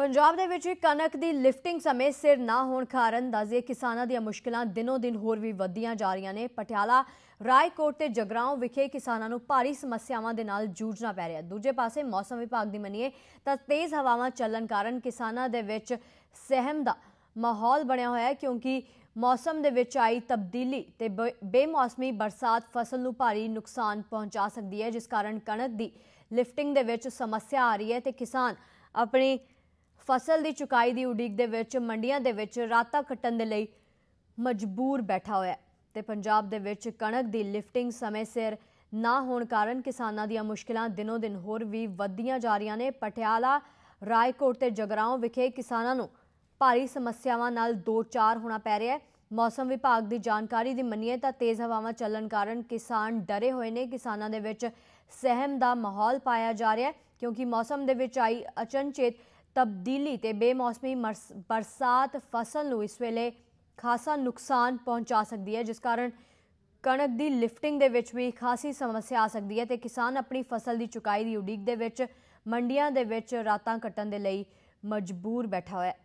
ਪੰਜਾਬ ਦੇ ਵਿੱਚ ਕਣਕ ਦੀ ਲਿਫਟਿੰਗ ਸਮੇਂ ਸਿਰ ਨਾ ਹੋਣ ਕਾਰਨ ਦੱਸਦੇ ਕਿਸਾਨਾਂ ਦੀਆਂ ਮੁਸ਼ਕਲਾਂ ਦਿਨੋ ਦਿਨ ਹੋਰ ਵੀ ਵਧੀਆਂ ਜਾ ਰਹੀਆਂ ਨੇ। ਪਟਿਆਲਾ, ਰਾਏਕੋਟ ਤੇ ਜਗਰਾਉਂ ਵਿਖੇ ਕਿਸਾਨਾਂ ਨੂੰ ਭਾਰੀ ਸਮੱਸਿਆਵਾਂ ਦੇ ਨਾਲ ਜੂਝਣਾ ਪੈ ਰਿਹਾ। ਦੂਜੇ ਪਾਸੇ ਮੌਸਮ ਵਿਭਾਗ ਦੀ ਮੰਨੀਏ ਤਾਂ ਤੇਜ਼ ਹਵਾਵਾਂ ਚੱਲਣ ਕਾਰਨ ਕਿਸਾਨਾਂ ਦੇ ਵਿੱਚ ਸਹਿਮ ਦਾ ਮਾਹੌਲ ਬਣਿਆ ਹੋਇਆ ਹੈ ਕਿਉਂਕਿ ਮੌਸਮ ਦੇ ਵਿੱਚ ਆਈ ਤਬਦੀਲੀ ਤੇ ਬੇ- ਬੇਮੌਸਮੀ ਬਰਸਾਤ ਫਸਲ ਨੂੰ ਭਾਰੀ ਨੁਕਸਾਨ ਪਹੁੰਚਾ ਸਕਦੀ ਹੈ, ਜਿਸ ਕਾਰਨ ਕਣਕ ਦੀ ਲਿਫਟਿੰਗ ਦੇ ਵਿੱਚ ਸਮੱਸਿਆ ਆ ਰਹੀ ਹੈ ਤੇ ਕਿਸਾਨ ਆਪਣੀ ਫਸਲ ਦੀ ਚੁਕਾਈ ਦੀ ਉਡੀਕ ਦੇ ਵਿੱਚ, ਮੰਡੀਆਂ ਦੇ ਵਿੱਚ ਰਾਤਾਂ ਕੱਟਣ ਦੇ ਲਈ ਮਜਬੂਰ ਬੈਠਾ ਹੋਇਆ ਹੈ ਤੇ ਪੰਜਾਬ ਦੇ ਵਿੱਚ ਕਣਕ ਦੀ ਲਿਫਟਿੰਗ ਸਮੇਂ ਸਿਰ ਨਾ ਹੋਣ ਕਾਰਨ ਕਿਸਾਨਾਂ ਦੀਆਂ ਮੁਸ਼ਕਲਾਂ ਦਿਨੋ ਦਿਨ ਹੋਰ ਵੀ ਵੱਧਦੀਆਂ ਜਾ ਰਹੀਆਂ ਨੇ। ਪਟਿਆਲਾ, ਰਾਏਕੋਟ ਤੇ ਜਗਰਾਉਂ ਵਿਖੇ ਕਿਸਾਨਾਂ ਨੂੰ ਭਾਰੀ ਸਮੱਸਿਆਵਾਂ ਨਾਲ ਦੋ ਚਾਰ ਹੋਣਾ ਪੈ ਰਿਹਾ ਹੈ। ਮੌਸਮ ਵਿਭਾਗ ਦੀ ਜਾਣਕਾਰੀ ਦੀ ਮੰਨੀਏ ਤਾਂ ਤੇਜ਼ ਹਵਾਵਾਂ ਚੱਲਣ ਕਾਰਨ ਕਿਸਾਨ ਡਰੇ ਹੋਏ ਨੇ। ਕਿਸਾਨਾਂ ਦੇ ਵਿੱਚ ਸਹਿਮ ਦਾ ਮਾਹੌਲ ਪਾਇਆ ਜਾ ਰਿਹਾ ਹੈ ਕਿਉਂਕਿ ਮੌਸਮ ਦੇ ਵਿੱਚ ਆਈ ਅਚਨਚੇਤ ਤਬਦੀਲੀ ਤੇ ਬੇਮੌਸਮੀ ਬਰਸਾਤ ਫਸਲ ਨੂੰ ਇਸ ਵੇਲੇ ਖਾਸਾ ਨੁਕਸਾਨ ਪਹੁੰਚਾ ਸਕਦੀ ਹੈ, ਜਿਸ ਕਾਰਨ ਕਣਕ ਦੀ ਲਿਫਟਿੰਗ ਦੇ ਵਿੱਚ ਵੀ ਖਾਸੀ ਸਮੱਸਿਆ ਆ ਸਕਦੀ ਹੈ ਤੇ ਕਿਸਾਨ ਆਪਣੀ ਫਸਲ ਦੀ ਚੁਕਾਈ ਦੀ ਉਡੀਕ ਦੇ ਵਿੱਚ, ਮੰਡੀਆਂ ਦੇ ਵਿੱਚ ਰਾਤਾਂ ਕੱਟਣ ਦੇ ਲਈ ਮਜਬੂਰ ਬੈਠਾ ਹੋਇਆ ਹੈ।